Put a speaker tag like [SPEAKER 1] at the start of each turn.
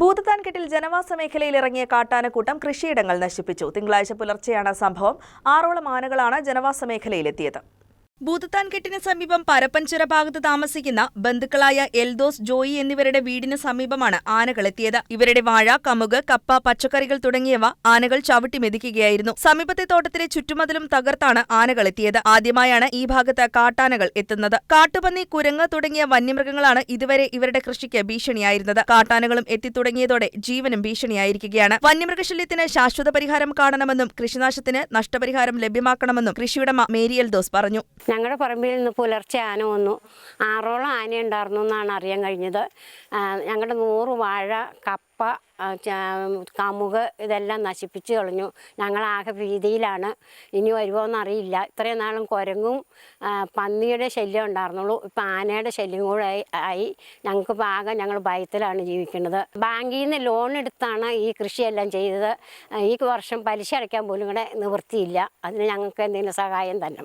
[SPEAKER 1] ഭൂതത്താൻകെട്ടിൽ ജനവാസ മേഖലയിൽ ഇറങ്ങിയ കാട്ടാനക്കൂട്ടം കൃഷിയിടങ്ങൾ നശിപ്പിച്ചു. തിങ്കളാഴ്ച പുലർച്ചെയാണ് സംഭവം. ആറോളം ആനകളാണ് ജനവാസ മേഖലയിലെത്തിയത്. ഭൂതത്താൻകെട്ടിന് സമീപം പരപ്പൻചിറ ഭാഗത്ത് താമസിക്കുന്ന ബന്ധുക്കളായ എൽദോസ് ജോയി എന്നിവരുടെ വീടിന് സമീപമാണ് ആനകളെത്തിയത്. ഇവരുടെ വാഴ കമുക് കപ്പ പച്ചക്കറികൾ തുടങ്ങിയവ ആനകൾ ചവിട്ടി മെതിക്കുകയായിരുന്നു. സമീപത്തെ തോട്ടത്തിലെ ചുറ്റുമതിലും തകർത്താണ് ആനകളെത്തിയത്. ആദ്യമായാണ് ഈ ഭാഗത്ത് കാട്ടാനകൾ എത്തുന്നത്. കാട്ടുപന്നി കുരങ്ങ് തുടങ്ങിയ വന്യമൃഗങ്ങളാണ് ഇതുവരെ ഇവരുടെ കൃഷിക്ക് ഭീഷണിയായിരുന്നത്. കാട്ടാനകളും എത്തിത്തുടങ്ങിയതോടെ ജീവനും ഭീഷണിയായിരിക്കുകയാണ്. വന്യമൃഗശല്യത്തിന് ശാശ്വത പരിഹാരം കാണണമെന്നും കൃഷിനാശത്തിന് നഷ്ടപരിഹാരം ലഭ്യമാക്കണമെന്നും കൃഷിയുടമ മേരി എൽദോസ് പറഞ്ഞു.
[SPEAKER 2] ഞങ്ങളുടെ പറമ്പിൽ നിന്ന് പുലർച്ചെ ആന വന്നു. ആറോളം ആന ഉണ്ടായിരുന്നു എന്നാണ് അറിയാൻ കഴിഞ്ഞത്. ഞങ്ങളുടെ നൂറ് വാഴ കപ്പ കമുക് ഇതെല്ലാം നശിപ്പിച്ച് കളഞ്ഞു. ഞങ്ങളാകെ ഭീതിയിലാണ്. ഇനി വരുമോ എന്നറിയില്ല. ഇത്രയും നാളും കുരങ്ങും പന്നിയുടെ ശല്യം ഉണ്ടായിരുന്നുള്ളൂ ഇപ്പം ആനയുടെ ശല്യം കൂടെ ആയി ഞങ്ങൾക്ക് ഭാഗം ഞങ്ങൾ ഭയത്തിലാണ് ജീവിക്കുന്നത്. ബാങ്കിൽ നിന്ന് ലോൺ എടുത്താണ് ഈ കൃഷിയെല്ലാം ചെയ്തത്. ഈ വർഷം പലിശ അടയ്ക്കാൻ പോലും കൂടെ നിവൃത്തിയില്ല. അതിന് ഞങ്ങൾക്ക് എന്തെങ്കിലും സഹായം തന്നെ